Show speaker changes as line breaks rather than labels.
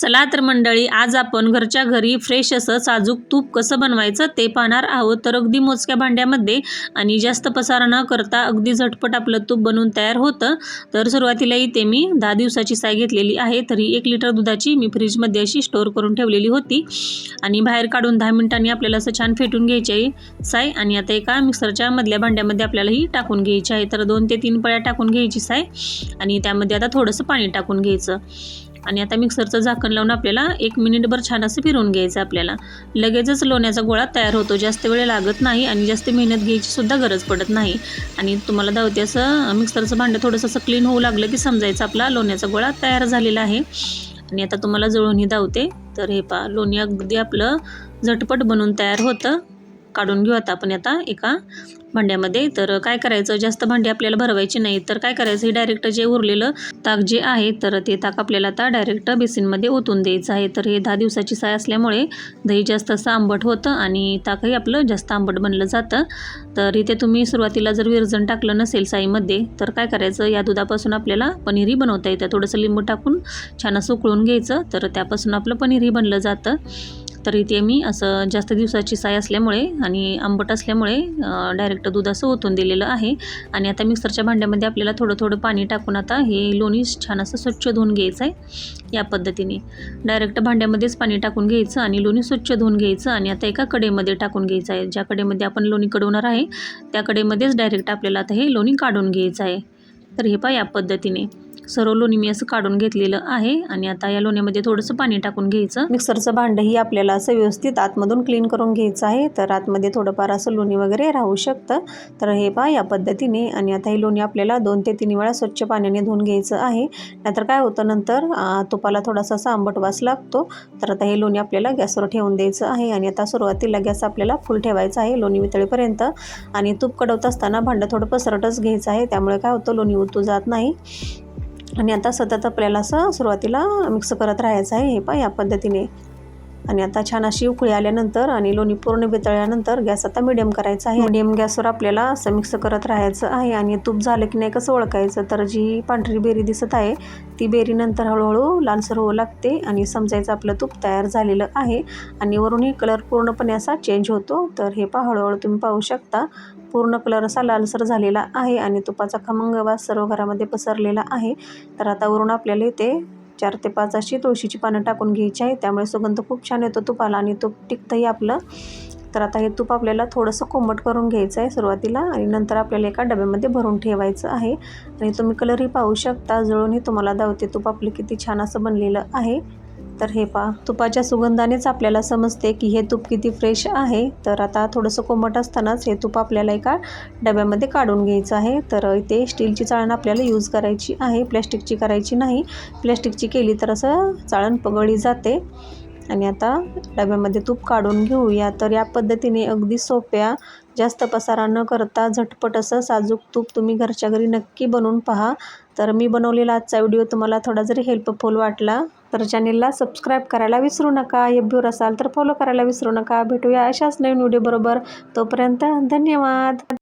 चला तर मंडळी आज आपण घरच्या घरी फ्रेश असं साजूक तूप कसं बनवायचं ते पाहणार आहोत. तर अगदी मोजक्या भांड्यामध्ये आणि जास्त पसारा न करता अगदी झटपट आपलं तूप बनवून तयार होतं. तर सुरुवातीला इथे मी दहा दिवसाची साय घेतलेली आहे तरी एक लिटर दुधाची मी फ्रीजमध्ये अशी स्टोअर करून ठेवलेली होती. आणि बाहेर काढून दहा मिनिटांनी आपल्याला असं छान फेटून घ्यायची आहे साय. आणि आता एका मिक्सरच्या मधल्या भांड्यामध्ये आपल्याला ही टाकून घ्यायची आहे. तर दोन ते तीन पळ्या टाकून घ्यायची साय. आणि त्यामध्ये आता थोडंसं पाणी टाकून घ्यायचं. आणि आता मिक्सरचं झाकण लावून आपल्याला एक मिनिटभर छान असं फिरवून घ्यायचं आपल्याला. लगेचच लोण्याचा गोळा तयार होतो. जास्त वेळ लागत नाही आणि जास्त मेहनत घ्यायची सुद्धा गरज पडत नाही. आणि तुम्हाला धावते असं मिक्सरचं भांडं थोडंसं असं क्लीन होऊ लागलं की समजायचं. आपला लोण्याचा गोळा तयार झालेला आहे. आणि आता तुम्हाला जळूनही धावते तर हे पा लोणी अगदी आपलं झटपट बनवून तयार होतं. काढून घेऊ आता आपण आता एका भांड्यामध्ये. तर काय करायचं? जास्त भांडी आपल्याला भरवायची नाही. तर काय करायचं? हे डायरेक्ट जे उरलेलं ताक जे आहे तर ते ताक आपल्याला आता डायरेक्ट बेसिनमध्ये ओतून द्यायचं आहे. तर हे दहा दिवसाची साय असल्यामुळे दही जास्त असं आंबट होतं आणि ताकही आपलं जास्त आंबट बनलं जातं. तर इथे तुम्ही सुरुवातीला जर विरजण टाकलं नसेल साईमध्ये तर काय करायचं? या दुधापासून आपल्याला पनीरही बनवता येतं. थोडंसं लिंबू टाकून छान असं उकळून घ्यायचं तर त्यापासून आपलं पनीरही बनलं जातं. तर इथे मी असं जास्त दिवसाची साय असल्यामुळे आणि आंबट असल्यामुळे डायरेक्ट दूध असं ओतून दिलेलं आहे. आणि आता मिक्सरच्या भांड्यामध्ये आपल्याला थोडं थोडं पाणी टाकून आता हे लोणी छान असं स्वच्छ धुवून घ्यायचं आहे या पद्धतीने. डायरेक्ट भांड्यामध्येच पाणी टाकून घ्यायचं आणि लोणी स्वच्छ धुवून घ्यायचं आणि आता एका कडेमध्ये टाकून घ्यायचं आहे. ज्या कडेमध्ये आपण लोणी कडवणार आहे त्या कडेमध्येच डायरेक्ट आपल्याला आता हे लोणी काढून घ्यायचं आहे. तर हे पहा या पद्धतीने. सर्व लोणी मी असं काढून घेतलेलं आहे आणि आता या लोण्यामध्ये थोडंसं पाणी टाकून घ्यायचं. मिक्सरचं भांडंही आपल्याला असं व्यवस्थित आतमधून क्लीन करून घ्यायचं आहे. तर आतमध्ये थोडंफार असं लोणी वगैरे राहू शकतं. तर हे पहा या पद्धतीने आणि आता ही लोणी आपल्याला दोन ते तीन वेळा स्वच्छ पाण्याने धुवून घ्यायचं आहे. नाहीतर काय होतं नंतर तुपाला थोडासा असा आंबट वास लागतो. तर आता हे लोणी आपल्याला गॅसवर ठेवून द्यायचं आहे आणि आता सुरुवातीला गॅस आपल्याला फुल ठेवायचा आहे लोणी वितळेपर्यंत. आणि तूप कडवत असताना भांडं थोडं पसरटच घ्यायचं आहे. त्यामुळे काय होतं लोणी उतू जात नाही. आणि आता सतत आपल्याला असं सुरुवातीला मिक्स करत राहायचं आहे हे पा या पद्धतीने. आणि आता छान अशी उकळी आल्यानंतर आणि लोणी पूर्ण वितळल्यानंतर गॅस आता मिडियम करायचा आहे. मिडियम गॅसवर आपल्याला असं मिक्स करत राहायचं आहे आणि तूप झालं की नाही कसं ओळखायचं? तर जी पांढरी बेरी दिसत आहे ती बेरी नंतर हळूहळू लालसर होऊ लागते आणि समजायचं आपलं तूप तयार झालेलं आहे आणि वरूनही कलर पूर्णपणे असा चेंज होतो. तर हे पहा हळूहळू तुम्ही पाहू शकता. पूर्ण कलर असा लालसर झालेला आहे आणि तुपाचा खमंग वास सर्व घरामध्ये पसरलेला आहे. तर आता वरून आपल्याला इथे चार ते पाच अशी तुळशीची पानं टाकून घ्यायची आहे. त्यामुळे सुगंध खूप छान येतो तुपाला आणि तूप टिकतंही आपलं. तर आता हे तूप आपल्याला थोडंसं कोंबट करून घ्यायचं आहे सुरुवातीला आणि नंतर आपल्याला एका डब्यामध्ये भरून ठेवायचं आहे. आणि तुम्ही कलरही पाहू शकता. जळूनही तुम्हाला दावते तूप आपलं किती छान असं बनलेलं आहे. तर हे पहा तुपाच्या सुगंधानेच आपल्याला समजते की हे तूप किती फ्रेश आहे. तर आता थोडंसं कोमट असतानाच हे तूप आपल्याला एका डब्यामध्ये काढून घ्यायचं आहे. तर इथे स्टीलची चाळण आपल्याला यूज करायची आहे. प्लॅस्टिकची करायची नाही. प्लॅस्टिकची केली तर असं चाळण पगळी जाते. आणि आता डब्यामध्ये तूप काढून घेऊया. तर या पद्धतीने अगदी सोप्या जास्त पसारा न करता झटपट असं साजूक तूप तुम्ही घरच्या घरी नक्की बनवून पहा. तर मी बनवलेला आजचा व्हिडिओ तुम्हाला थोडा जरी हेल्पफुल वाटला तर चॅनेलला सबस्क्राईब करायला विसरू नका. एफबीवर असाल तर फॉलो करायला विसरू नका. भेटूया अशाच नवीन व्हिडिओबरोबर तोपर्यंत धन्यवाद.